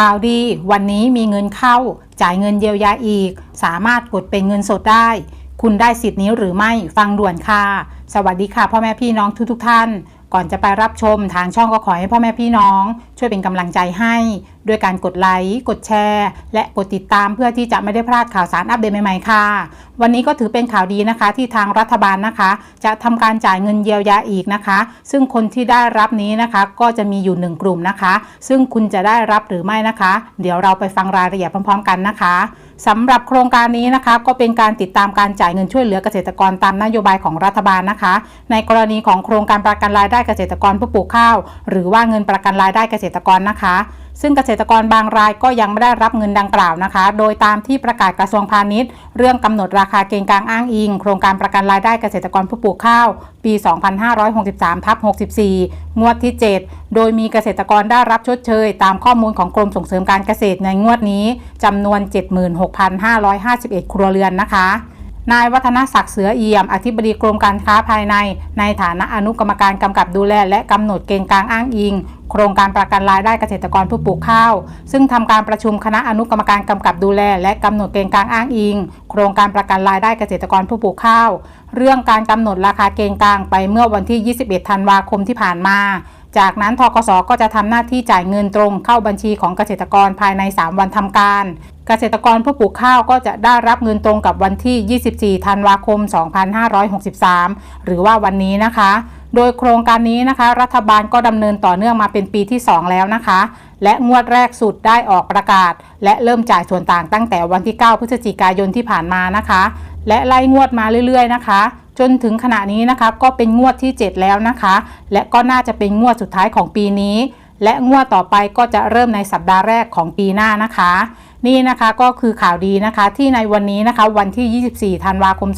ข่าวดี วันนี้มีเงินเข้า จ่ายเงินเยียวยาอีก สามารถกดเป็นเงินสดได้ คุณได้สิทธิ์นี้หรือไม่ฟังด่วนค่ะ สวัสดีค่ะพ่อแม่พี่น้องทุกๆทท่าน ก่อนจะไปรับชมทางช่องก็ขอให้พ่อแม่พี่น้อง ช่วยเป็นกำลังใจให้ ด้วยการกดไลค์กดแชร์ และกดติดตามเพื่อที่จะไม่ได้พลาดข่าวสารอัปเดตใหม่ๆค่ะ วันนี้ก็ถือเป็นข่าวดีนะคะ ที่ทางรัฐบาลนะคะ จะทำการจ่ายเงินเยียวยาอีกนะคะ ซึ่งคนที่ได้รับนี้นะคะ ก็จะมีอยู่หนึ่งกลุ่มนะคะ ซึ่งคุณจะได้รับหรือไม่นะคะ เดี๋ยวเราไปฟังรายละเอียดพร้อมๆ กันนะคะสำหรับโครงการนี้นะคะ ก็เป็นการติดตามการจ่ายเงินช่วยเหลือเกษตรกรตามนโยบายของรัฐบาลนะคะ ในกรณีของโครงการประกันรายได้เกษตรกรผู้ปลูกข้าว หรือว่าเงินประกันรายได้เกษตรกรนะคะ ซึ่งเกษตรกรบางรายก็ยังไม่ได้รับเงินดังกล่าวนะคะ โดยตามที่ประกาศกระทรวงพาณิชย์ เรื่องกำหนดราคาเกณฑ์กลางอ้างอิง โครงการประกันรายได้เกษตรกรผู้ปลูกข้าว ปี 2563ทับ64 งวดที่ 7 โดยมีเกษตรกรได้รับชดเชย ตามข้อมูลของกรมส่งเสริมการเกษตรในงวดนี้จำนวน 76,551 ครัวเรือนนะคะนายวัฒนศักดิ์เสือเอี่ยม อธิบดีกรมการค้าภายใน ในฐานะอนุกรรมการกำกับดูแล และกำหนดเกณฑ์กลางอ้างอิง โครงการประกันรายได้เกษตรกรผู้ปลูกข้าว ซึ่งทำการประชุมคณะอนุกรรมการกำกับดูแล และกำหนดเกณฑ์กลางอ้างอิง โครงการประกันรายได้เกษตรกรผู้ปลูกข้าว เรื่องการกำหนดราคาเกณฑ์กลางไปเมื่อวันที่ 21 ธันวาคมที่ผ่านมา จากนั้นทกสก็จะทำหน้าที่จ่ายเงินตรงเข้าบัญชีของเกษตรกรภายใน 3 วันทำการ เกษตรกรผู้ปลูกข้าวก็จะได้รับเงินตรงกับวันที่ 24 ธันวาคม 2563 หรือว่าวันนี้นะคะ โดยโครงการนี้นะคะ รัฐบาลก็ดำเนินต่อเนื่องมาเป็นปีที่ 2 แล้วนะคะ และงวดแรกสุดได้ออกประกาศ และเริ่มจ่ายส่วนต่างตั้งแต่วันที่ 9 พฤศจิกายนที่ผ่านมานะคะ และไล่งวดมาเรื่อย ๆ นะคะ จนถึงขณะนี้นะคะก็เป็นงวดที่ 7 แล้วนะคะ และก็น่าจะเป็นงวดสุดท้ายของปีนี้ และงวดต่อไปก็จะเริ่มในสัปดาห์แรกของปีหน้านะคะ นี่นะคะก็คือข่าวดีนะคะที่ในวันนี้นะคะวันที่ 24 ธันวาคม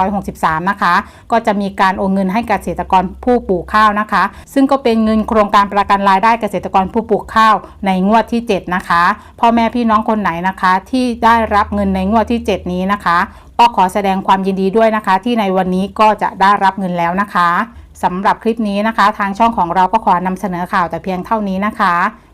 2563 นะคะ ก็จะมีการโอนเงินให้เกษตรกรผู้ปลูกข้าวนะคะ ซึ่งก็เป็นเงินโครงการประกันรายได้เกษตรกรผู้ปลูกข้าวในงวดที่ 7 นะคะพ่อแม่พี่น้องคนไหนนะคะ ที่ได้รับเงินในงวดที่ 7 นี้นะคะก็ขอแสดงความยินดีด้วยนะคะ ที่ในวันนี้ก็จะได้รับเงินแล้วนะคะสำหรับคลิปนี้นะคะ ทางช่องของเราก็ขอนำเสนอข่าวแต่เพียงเท่านี้นะคะ